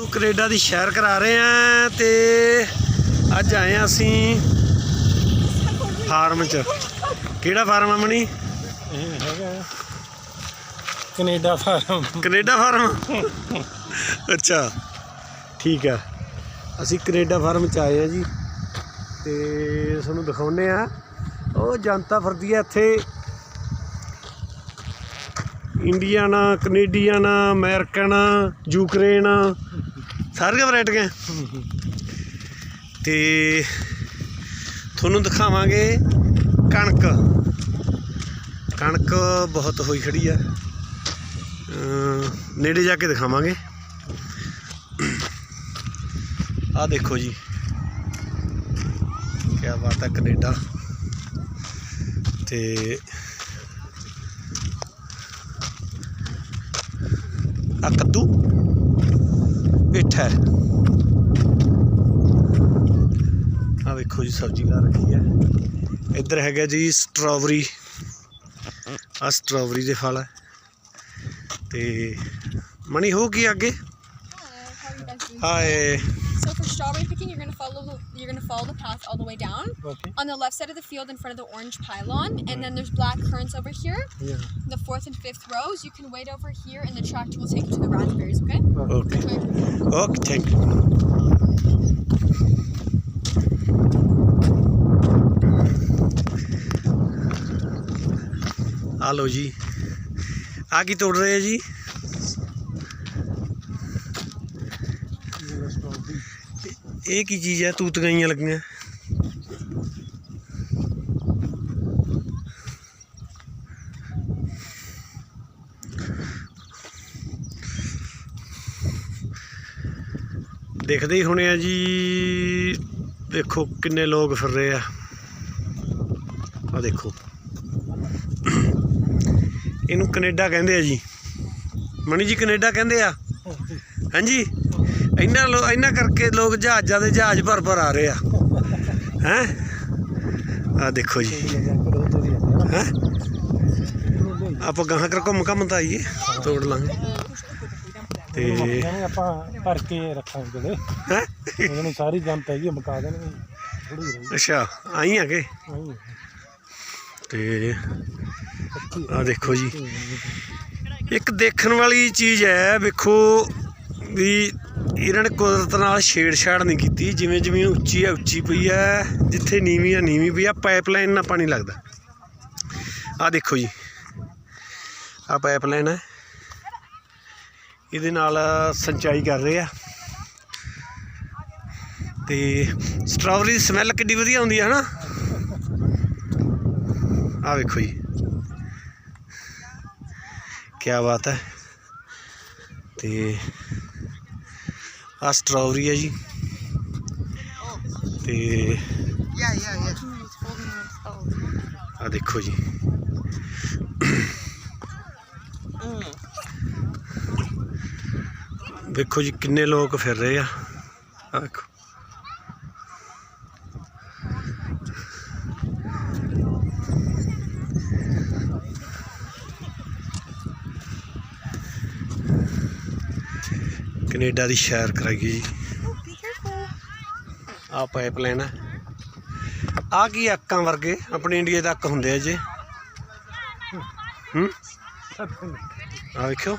ਨੂੰ ਕੈਨੇਡਾ ਦੀ ਸ਼ਹਿਰ ਕਰਾ ਰਹੇ ਆ ਤੇ ਅੱਜ ਆਏ ਆ ਅਸੀਂ ਫਾਰਮ 'ਚ। ਕਿਹੜਾ ਫਾਰਮ ਆ ਮਣੀ ਇਹ ਹੈਗਾ ਕੈਨੇਡਾ ਫਾਰਮ। Canada farm? ਅੱਛਾ ਠੀਕ ਆ। ਅਸੀਂ ਕੈਨੇਡਾ ਫਾਰਮ 'ਚ ਆਏ ਆ ਜੀ ਤੇ ਤੁਹਾਨੂੰ ਦਿਖਾਉਨੇ ਆ ਉਹ ਜਨਤਾ ਫਿਰਦੀ ਆ ਇੱਥੇ। ਇੰਡੀਅਨ ਕੈਨੇਡੀਅਨ ਅਮਰੀਕਨ ਯੂਕਰੇਨ ਸਾਰੀਆਂ ਵੈਰਾਈਟੀਆਂ ਤੇ ਤੁਹਾਨੂੰ ਦਿਖਾਵਾਂਗੇ ਕਣਕ। ਕਣਕ ਬਹੁਤ ਹੋਈ ਖੜੀ ਆ। ਨੇੜੇ ਜਾ ਕੇ ਦਿਖਾਵਾਂਗੇ। ਆ ਦੇਖੋ ਜੀ। ਕੀ ਬਾਤ ਹੈ ਕੈਨੇਡਾ। ਤੇ ਆ ਕੱਦੂ। ਪੇਠਾ ਹੈ ਆ ਵੇਖੋ ਜੀ ਸਬਜ਼ੀ ਲਾ ਰੱਖੀ ਹੈ। ਇੱਧਰ ਹੈਗਾ ਜੀ ਸਟ੍ਰਾਬੇਰੀ। ਆ ਸਟ੍ਰਾਬੇਰੀ ਦੇ ਫਲ ਹੈ। ਤੇ ਮਣੀ ਹੋ ਕੀ ਅੱਗੇ? ਹਾਏ। for follow the path all the way down. Okay On the left side of the field, in front of the orange pylon, and then there's black currants over here. ਯਾ In the fourth and fifth rows, you can wait over here, and the tractor will take you to the raspberries. Okay? Okay Enjoy. Okay thank you ਆ ਲਓ ਜੀ ਆ ਕੀ ਤੋੜ ਰਹੇ ਆ ਜੀ ਇਹ ਕੀ ਚੀਜ਼ ਹੈ ਤੂਤ ਗਈਆਂ ਲੱਗੀਆਂ। ਦੇਖਦੇ ਹੀ ਹੋਣੇ ਆ ਜੀ। ਦੇਖੋ ਕਿੰਨੇ ਲੋਕ ਫਿਰ ਰਹੇ ਆ। ਆ ਦੇਖੋ। ਇਹਨੂੰ ਕੈਨੇਡਾ ਕਹਿੰਦੇ ਆ ਜੀ। ਮਣੀ ਜੀ ਕੈਨੇਡਾ ਕਹਿੰਦੇ ਆ? ਹਾਂਜੀ? ਇੰਨਾ ਲੋ ਇੰਨਾ ਕਰਕੇ ਲੋਕ ਜਹਾਜ਼ਾਂ ਦੇ ਜਹਾਜ਼ ਭਰ ਭਰ ਆ ਰਹੇ ਆ। ਹੈ? ਆ ਦੇਖੋ ਜੀ। ਹੈ? ਆਪਾਂ ਗਾਹਾਂ ਕਰ ਘੁੰਮ ਘੁੰਮ ਤਾਂ ਆਈਏ ਤੋੜ ਲਾਂਗੇ। ਤੇ ਆਪਾਂ ਭਰ ਕੇ ਰੱਖਾਂਗੇ ਜਿਹੜੇ ਹੈ? ਇਹਨਾਂ ਨੂੰ ਸਾਰੀ ਜਨਤਾ ਹੈਗੀ ਮੁਕਾ ਦੇਣਗੇ। ਥੋੜੀ ਰਹੀ ਅੱਛਾ ਆਈ ਆ ਕੇ? ਤੇ ਆ। ਦੇਖੋ ਜੀ। ਇੱਕ ਦੇਖਣ ਵਾਲੀ ਚੀਜ਼ ਹੈ ਵੇਖੋ ਵੀ ਇਹਨਾਂ ਨੇ ਕੁਦਰਤ ਨਾਲ ਛੇੜਛਾੜ ਨਹੀਂ ਕੀਤੀ। ਜਿਵੇਂ ਜਿਵੇਂ ਉੱਚੀ ਆ, ਉੱਚੀ ਪਈ ਹੈ ਜਿੱਥੇ ਨੀਵੀਂ ਆ, ਨੀਵੀਂ ਪਈ ਆ, ਪਾਈਪਲਾਈਨ ਨਾਲ ਪਾਣੀ ਲੱਗਦਾ। ਆ ਦੇਖੋ ਜੀ। ਆ ਪਾਈਪਲਾਈਨ ਹੈ ਇਹਦੇ ਨਾਲ ਸਿੰਚਾਈ ਕਰ ਰਹੇ ਆ। ਤੇ ਸਟ੍ਰਾਬੇਰੀ ਦੀ ਸਮੈਲ ਕਿੰਨੀ ਵਧੀਆ ਆਉਂਦੀ ਹੈ ਹਨਾ? ਆ ਵੇਖੋ ਜੀ। ਕੀ ਬਾਤ ਹੈ ਤੇ ਆ ਸਟ੍ਰਾਬੇਰੀ ਹੈ ਜੀ। ਤੇ ਆ ਦੇਖੋ ਜੀ। ਦੇਖੋ ਜੀ ਕਿੰਨੇ ਲੋਕ ਫਿਰ ਰਹੇ ਆ। ਆ ਵੇਖੋ ਕੈਨੇਡਾ ਦੀ ਸ਼ਹਿਰ ਕਰਾਈਏ ਜੀ। ਆ ਪਾਈਪਲਾਈਨ ਹੈ ਆ ਕੀ ਅੱਕਾਂ ਵਰਗੇ? ਆਪਣੇ ਇੰਡੀਆ ਦੇ ਅੱਕ ਹੁੰਦੇ ਆ ਜੇ। ਹੂੰ? ਆ ਵੇਖਿਓ।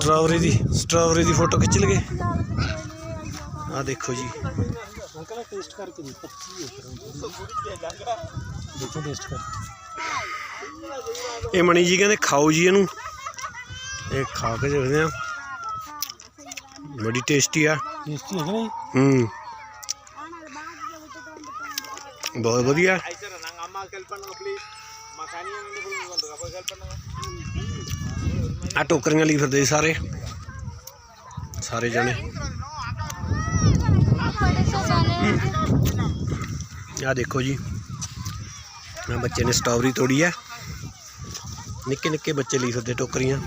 ਸਟ੍ਰਾਬੇਰੀ ਦੀ ਸਟ੍ਰਾਬੇਰੀ ਦੀ ਫੋਟੋ ਖਿੱਚ ਲਗੇ ਆ ਦੇਖੋ ਜੀ। ਅੰਕਲ ਟੇਸਟ ਕਰਕੇ ਦੇ 25 ਹੈ ਦੇਖੋ ਟੇਸਟ ਕਰ ਇਹ ਮਣੀ ਜੀ ਕਹਿੰਦੇ ਖਾਓ ਜੀ ਇਹਨੂੰ। ਇਹ ਖਾ ਕੇ ਦੇਖਦੇ ਆ। ਬੜੀ ਟੇਸਟੀ ਆ। ਟੇਸਟੀ ਹੈ ਨਹੀਂ? ਹੂੰ। ਬਹੁਤ ਵਧੀਆ। ਆ ਟੋਕਰੀਆਂ ਲਈ ਫਿਰਦੇ ਸਾਰੇ। ਸਾਰੇ ਜਣੇ। ਆ ਦੇਖੋ ਜੀ। ਆ ਬੱਚੇ ਨੇ ਸਟ੍ਰਾਬੇਰੀ ਤੋੜੀ ਆ। ਨਿੱਕੇ ਨਿੱਕੇ ਬੱਚੇ ਲਈ ਫਿਰਦੇ ਟੋਕਰੀਆਂ।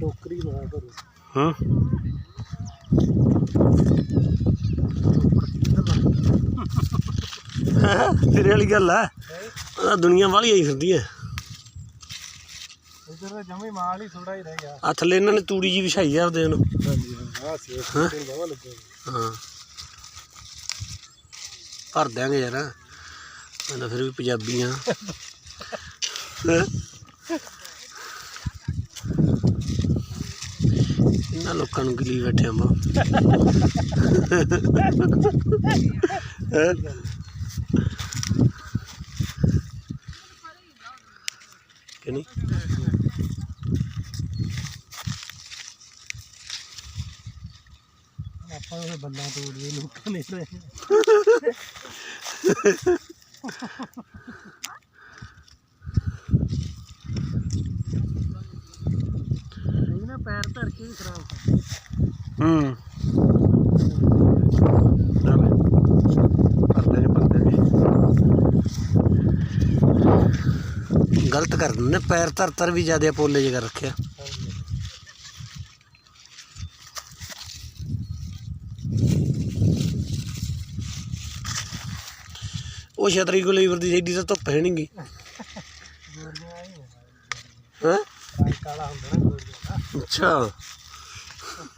ਟੋਕਰੀ ਲਵਾ ਕਰੋ। ਹਾਂ। ਤੇਰੇ ਵਾਲੀ ਗੱਲ ਆ। ਆ ਦੁਨੀਆ ਵਾਲੀ ਆਈ ਫਿਰਦੀ ਐ ਇਧਰ ਤਾਂ ਜਮੇ ਮਾਲ ਹੀ ਥੋੜਾ ਹੀ ਰਹਿ ਗਿਆ। ਆ ਥੱਲੇ ਇਹਨਾਂ ਨੇ ਤੂੜੀ ਜੀ ਵਿਛਾਈ ਆ ਆਪਦੇ ਨੂੰ ਹਾਂ ਹਾਂ। ਹਾਂ। ਭਰ ਦਿਆਂਗੇ ਯਾਰ। ਮੈਂ ਫਿਰ ਵੀ ਪੰਜਾਬੀ ਆ। ਹੈਂ? ਇਹਨਾਂ ਲੋਕਾਂ ਨੂੰ ਗਿਲੀ ਬੈਠਿਆ ਮਾ। ਕਿ ਨਹੀਂ? ਆਪਾਂ ਉਹ ਬੰਦਾ ਤੋੜਦੇ ਲੋਕਾਂ ਨੇ ਰਹੇ ਨਹੀਂ ਨਾ ਪੈਰ ਧਰ ਕੇ ਹੀ ਖਰਾਬ ਕਰ। ਹੂੰ ਚੱਲ ਪਰਦੇ ਨੇ ਪਰਦੇ ਨੇ ਗਲਤ ਕਰ ਦਿੰਦੇ ਪੈਰ ਧਰ ਧਰ ਵੀ ਜ਼ਿਆਦਾ ਪੋਲੇ ਕਰ ਰੱਖਿਆ। ਉਹ ਛਤਰੀ ਕੋ ਲੀਵਰ ਦੀ ਐਡੀ ਤਾਂ ਧੁੱਪ ਹੈ ਨਹੀਂਗੀ ਹਾਂ? ਕਾਲਾ ਹੁੰਦਾ ਨਾ ਅੱਛਾ।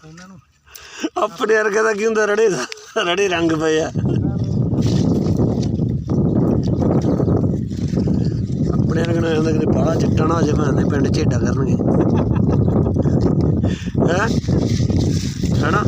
ਇਹਨਾਂ ਨੂੰ। ਆਪਣੇ ਵਰਗੇ ਦਾ ਕੀ ਹੁੰਦਾ ਰੜੇ ਦਾ ਰੜੇ ਰੰਗ ਪਏ ਆ। ਆਪਣੇ ਵਰਗੇ ਨਾਲ ਹੁੰਦਾ ਕਿਤੇ ਬਾਹਲਾ ਚਿੱਟਣਾ ਹੋ ਜਾਵੇ ਆਂਦੇ ਪਿੰਡ ਝੇਡਾ ਕਰਨਗੇ ਹੈ ਹੈਨਾ